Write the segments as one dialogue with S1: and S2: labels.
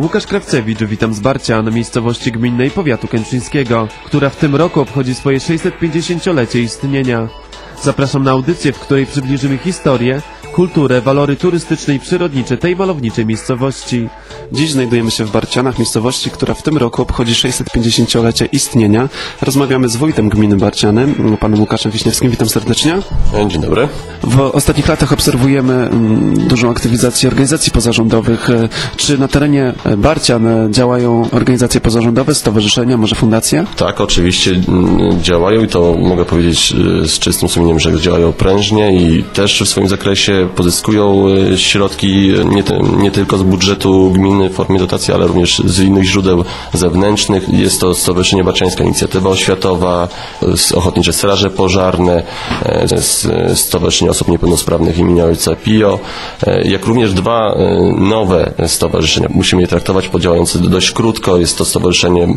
S1: Łukasz Krawcewicz, witam z Barcian, miejscowości gminnej powiatu kętrzyńskiego, która w tym roku obchodzi swoje 650-lecie istnienia. Zapraszam na audycję, w której przybliżymy historię, kulturę, walory turystyczne i przyrodnicze tej malowniczej miejscowości.
S2: Dziś znajdujemy się w Barcianach, miejscowości, która w tym roku obchodzi 650-lecie istnienia. Rozmawiamy z wójtem gminy Barciany, panem Łukaszem Wiśniewskim. Witam serdecznie.
S3: Dzień dobry.
S2: W ostatnich latach obserwujemy mm, dużą aktywizację organizacji pozarządowych. E, Czy na terenie e, Barcian e, działają organizacje pozarządowe, stowarzyszenia, może fundacje?
S3: Tak, oczywiście mm, działają i to mogę powiedzieć z czystym sumieniem, że działają prężnie i też w swoim zakresie pozyskują y, środki y, nie, nie tylko z budżetu gminy w formie dotacji, ale również z innych źródeł zewnętrznych. Jest to Stowarzyszenie Barczańska Inicjatywa Oświatowa, z Ochotnicze Straże Pożarne, e, e, Stowarzyszenie Osób Niepełnosprawnych imienia Ojca Pio, e, jak również dwa e, nowe stowarzyszenia. Musimy je traktować podziałające dość krótko. Jest to stowarzyszenie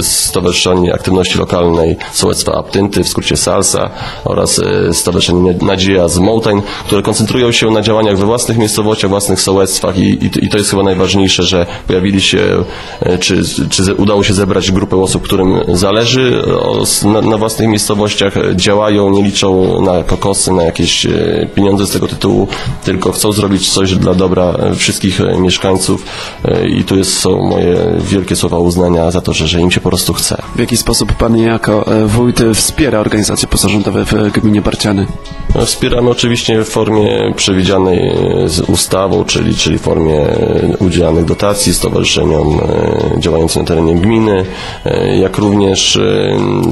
S3: Stowarzyszenie Aktywności Lokalnej Sołectwa Aptynty, w skrócie SALSA oraz e, Stowarzyszenie Nadzieja z Mountain, które koncentrują się na działaniach we własnych miejscowościach, własnych sołectwach i, i, i to jest chyba najważniejsze, że pojawili się, e, czy, czy udało się zebrać grupę osób, którym zależy na, na własnych miejscowościach, e, działają, nie liczą na kokosy, na jakieś e, pieniądze z tego tytułu, tylko chcą zrobić coś dla dobra wszystkich mieszkańców i tu jest, są moje wielkie słowa uznania za to, że, że im się po prostu chce.
S2: W jaki sposób pan jako wójt wspiera organizacje pozarządowe w gminie Barciany?
S3: No, Wspieramy oczywiście w formie przewidzianej e, z ustawą, czyli, czyli w formie e, udzielanych dotacji stowarzyszeniom e, działającym na terenie gminy, jak również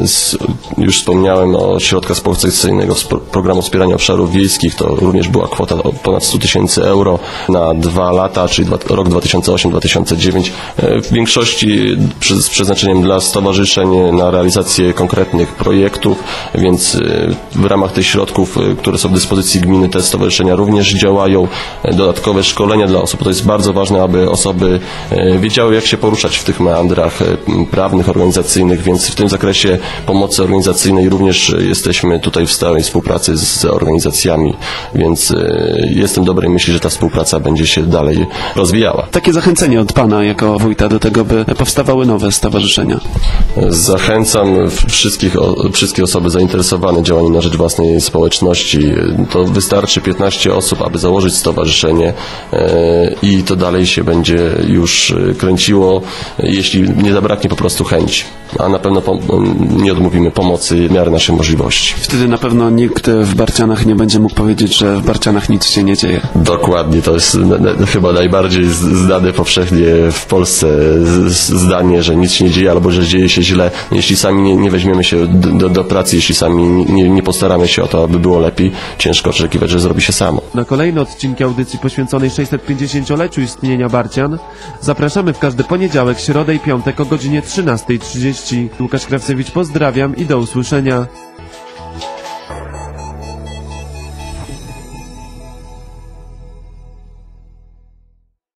S3: z, już wspomniałem o środkach pro- programu wspierania obszarów wiejskich, to również była kwota ponad 100 tysięcy euro na dwa lata, czyli rok 2008-2009, e, w większości z przeznaczeniem dla stowarzyszeń na realizację konkretnych projektów, więc w ramach tych środków, które są w dyspozycji gminy, te stowarzyszenia również działają. Dodatkowe szkolenia dla osób, to jest bardzo ważne, aby osoby e, wiedziały, jak się poruszać w tych meandrach e, prawnych, organizacyjnych, więc w tym zakresie pomocy organizacyjnej również jesteśmy tutaj w stałej współpracy z, organizacjami, więc e, jestem dobrej myśli, że ta współpraca będzie się dalej rozwijała.
S2: Takie zachęcenie od pana jako wójta do tego, by powstawały nowe stowarzyszenia.
S3: Zachęcam wszystkich, wszystkie osoby zainteresowane działaniem na rzecz własnej społeczności. To wystarczy 15 osób, aby założyć stowarzyszenie e, i to dalej się będzie już e, kręciło, e, jeśli nie zabraknie po prostu chęci. A na pewno nie odmówimy pomocy w miarę naszych możliwości.
S2: Wtedy na pewno nikt w Barcianach nie będzie mógł powiedzieć, że w Barcianach nic się nie dzieje.
S3: Dokładnie, to jest chyba najbardziej z- znane powszechnie w Polsce zdanie, że nic się nie dzieje albo że dzieje się źle. Jeśli sami nie, nie weźmiemy się do, do, do pracy, jeśli sami nie, nie postaramy się o to, aby było lepiej, ciężko oczekiwać, że zrobi się samo.
S1: Na kolejne odcinki audycji poświęconej 650-leciu istnienia Barcian zapraszamy w każdy poniedziałek, środę i piątek o godzinie 13.30. Łukasz Krawcewicz pozdrawiam i do usłyszenia.